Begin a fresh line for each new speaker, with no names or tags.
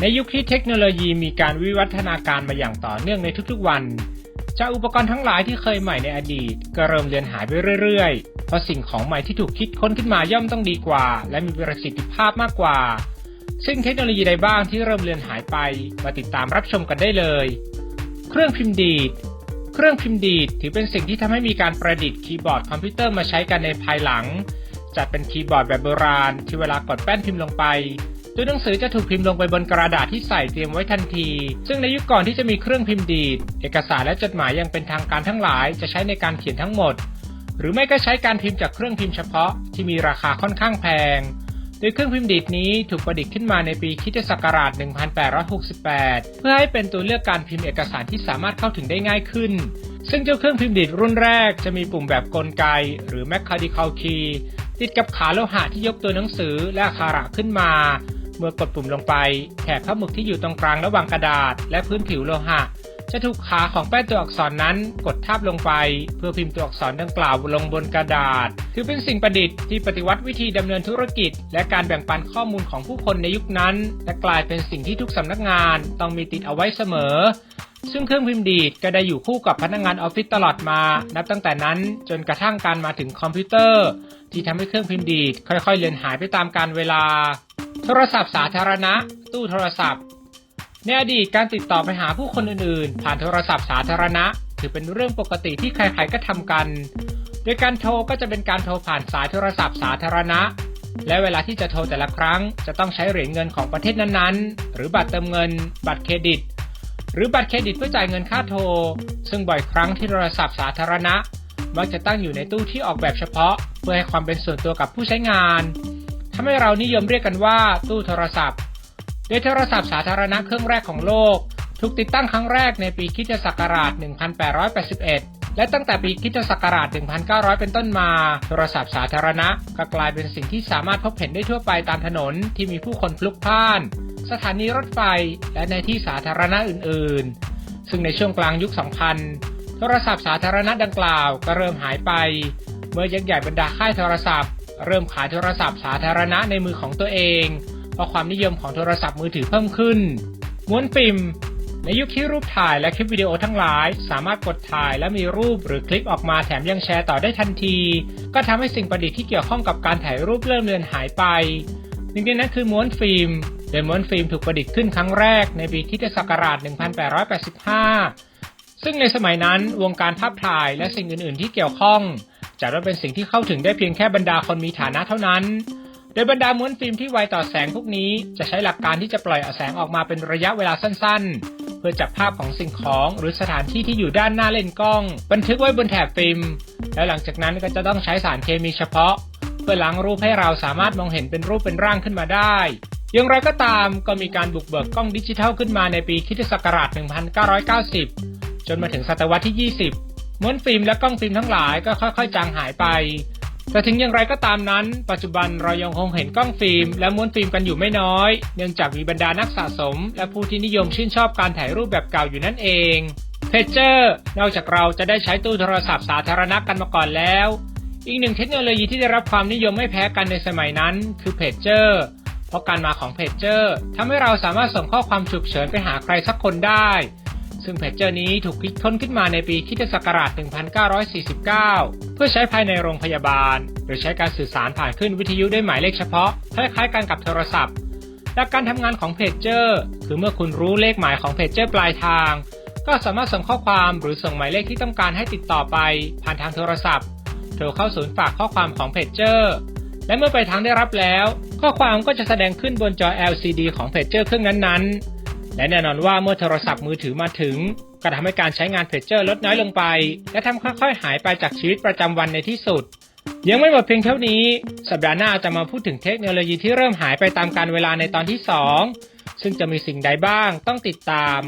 ในยุคที่เทคโนโลยีมีการวิวัฒนาการมาอย่างต่อเนื่องในทุกๆวันจากอุปกรณ์ทั้งหลายที่เคยใหม่ในอดีต ก็เริ่มเลือนหายไปเรื่อยๆ เพราะสิ่งของใหม่ที่ถูกคิดค้นขึ้นมาย่อมต้องดีกว่า และมีประสิทธิภาพมากกว่า ซึ่งเทคโนโลยีใดบ้างที่เริ่มเลือนหายไป มาติดตามรับชมกันได้เลย เครื่องพิมพ์ดีด เครื่องพิมพ์ดีดถือเป็นสิ่งที่ทำให้มีการประดิษฐ์คีย์บอร์ดคอมพิวเตอร์มาใช้กันในภายหลัง จัดเป็นคีย์บอร์ดแบบโบราณ ที่เวลากดแป้นพิมพ์ลงไป ตัวหนังสือจะถูกพิมพ์ลงไปบนกระดาษที่ใส่เตรียมไว้ทันที ซึ่งในยุคก่อนที่จะมีเครื่องพิมพ์ดีด เอกสารและจดหมายยังเป็นทางการทั้งหลาย จะใช้ในการเขียนทั้งหมด หรือไม่ก็ใช้การพิมพ์จากเครื่องพิมพ์เฉพาะที่มีราคาค่อนข้างแพง โดยเครื่องพิมพ์ดีดนี้ถูกประดิษฐ์ขึ้นมาในปีคริสตศักราช 1868 เพื่อให้เป็นตัวเลือกการพิมพ์เอกสารที่สามารถเข้าถึงได้ง่ายขึ้น ซึ่งเจ้าเครื่องพิมพ์ดีดรุ่นแรกจะมีปุ่มแบบกลไก หรือ mechanical key ติดกับขาโลหะที่ยกตัวหนังสือและอักขระขึ้นมา เมื่อกดปุ่มลงไป แถบผ้าหมึกที่อยู่ตรงกลางระหว่างกระดาษ และพื้นผิวโลหะ จะถูกขาของแป้นตัวอักษรนั้นกดทับลงไป เพื่อพิมพ์ตัวอักษรดังกล่าวลงบนกระดาษ ถือเป็นสิ่งประดิษฐ์ที่ปฏิวัติวิธีดำเนินธุรกิจ และการแบ่งปันข้อมูลของผู้คนในยุคนั้น และกลายเป็นสิ่งที่ทุกสำนักงานต้องมีติดเอาไว้เสมอซึ่งเครื่องพิมพ์ดีดก็ได้อยู่คู่กับพนักงานออฟฟิศตลอดมา นับตั้งแต่นั้นจนกระทั่งการมาถึงคอมพิวเตอร์ ที่ทำให้เครื่องพิมพ์ดีดค่อยๆเลือนหายไปตามกาลเวลา โทรศัพท์สาธารณะ ตู้โทรศัพท์ ในอดีตการติดต่อไปหาผู้คนอื่นๆ ผ่านโทรศัพท์สาธารณะ ถือเป็นเรื่องปกติที่ใครๆก็ทำกัน โดยการโทรก็จะเป็นการโทรผ่านสายโทรศัพท์สาธารณะ และเวลาที่จะโทรแต่ละครั้ง จะต้องใช้เหรียญเงินของประเทศนั้นๆ หรือบัตรเติมเงิน บัตรเครดิต หรือบัตรเครดิตเพื่อจ่ายเงินค่าโทร ซึ่งบ่อยครั้งที่โทรศัพท์สาธารณะมักจะตั้งอยู่ในตู้ที่ออกแบบเฉพาะ เพื่อให้ความเป็นส่วนตัวกับผู้ใช้งาน ทำให้เรานิยมเรียกกันว่า ตู้โทรศัพท์ โดยโทรศัพท์สาธารณะเครื่องแรกของโลก ถูกติดตั้งครั้งแรกในปีคริสตศักราช 1881 และตั้งแต่ปีคริสตศักราช 1900 เป็นต้นมา โทรศัพท์สาธารณะก็กลายเป็นสิ่งที่สามารถพบเห็นได้ทั่วไปตามถนนที่มีผู้คนพลุกพล่าน สถานีรถไฟ และในที่สาธารณะอื่น ๆ ซึ่งในช่วงกลางยุค 2000 โทรศัพท์สาธารณะดังกล่าวก็เริ่มหายไป เมื่อยักษ์ใหญ่บรรดาค่ายโทรศัพท์ เริ่มขายโทรศัพท์สาธารณะในมือของตัวเอง เพราะความนิยมของโทรศัพท์มือถือเพิ่มขึ้น ม้วนฟิล์มในยุคที่รูปถ่ายและคลิปวิดีโอทั้งหลาย สามารถกดถ่ายและมีรูปหรือคลิปออกมาแถมยังแชร์ต่อได้ทันที ก็ทำให้สิ่งประดิษฐ์ที่เกี่ยวข้องกับการถ่ายรูปเริ่มเลือนหายไปหนึ่งในนั้นคือม้วนฟิล์มโดยม้วนฟิล์มถูกประดิษฐ์ขึ้นครั้งแรกในปีคริสตศักราช 1885 ซึ่งในสมัยนั้นวงการภาพถ่ายและสิ่งอื่น ๆ ที่เกี่ยวข้อง จัดว่าเป็นสิ่งที่เข้าถึงได้เพียงแค่บรรดาคนมีฐานะเท่านั้น โดยบรรดาม้วนฟิล์มที่ไวต่อแสงพวกนี้ จะใช้หลักการที่จะปล่อยเอาแสงออกมาเป็นระยะเวลาสั้น ๆ เพื่อจับภาพของสิ่งของหรือสถานที่ที่อยู่ด้านหน้าเลนส์กล้อง บันทึกไว้บนแถบฟิล์ม แล้วหลังจากนั้นก็จะต้องใช้สารเคมีเฉพาะ เพื่อล้างรูปให้เราสามารถมองเห็นเป็นรูปเป็นร่างขึ้นมาได้อย่างไรก็ตามก็มีการบุกเบิกกล้องดิจิทัลขึ้นมาในปีคิศักราช 1990 จนมาถึงศตวรรษที่ 20 ม้วนฟิล์มและกล้องฟิล์มทั้งหลายก็ค่อยๆ จางหายไป แต่ถึงอย่างไรก็ตามนั้น ปัจจุบันเรายังคงเห็นกล้องฟิล์มและม้วนฟิล์มกันอยู่ไม่น้อย เนื่องจากมีบรรดานักสะสม และผู้ที่นิยมชื่นชอบการถ่ายรูปแบบเก่าอยู่นั่นเองเพจเจอร์นอกจากเราจะได้ใช้ตู้โทรศัพท์สาธารณะกันมาก่อนแล้ว อีกหนึ่งเทคโนโลยีที่ได้รับความนิยมไม่แพ้กันในสมัยนั้น คือเพจเจอร์เพราะการมาของเพจเจอร์ทำให้เราสามารถส่งข้อความฉุกเฉินไปหาใครสักคนได้ ซึ่งเพจเจอร์นี้ถูกคิดค้นขึ้นมาในปีคริสตศักราช 1949 เพื่อใช้ภายในโรงพยาบาล หรือใช้การสื่อสารผ่านคลื่นวิทยุด้วยหมายเลขเฉพาะ คล้ายๆกันกับโทรศัพท์ หลักการทำงานของเพจเจอร์คือเมื่อคุณรู้เลขหมายของเพจเจอร์ปลายทาง ก็สามารถส่งข้อความหรือส่งหมายเลขที่ต้องการให้ติดต่อไป ผ่านทางโทรศัพท์โทรเข้าศูนย์ฝากข้อความของเพจเจอร์และเมื่อไปทางได้รับแล้ว ข้อความก็จะแสดงขึ้นบนจอ LCD ของเพจเจอร์เครื่องนั้นๆ และแน่นอนว่าเมื่อโทรศัพท์มือถือมาถึง ก็ทำให้การใช้งานเพจเจอร์ลดน้อยลงไป และทำค่อยๆ หายไปจากชีวิตประจำวันในที่สุด ยังไม่หมดเพียงเท่านี้ สัปดาห์หน้าจะมาพูดถึงเทคโนโลยีที่เริ่มหายไปตามกาลเวลาในตอนที่ 2 ซึ่งจะมีสิ่งใดบ้างต้องติดตาม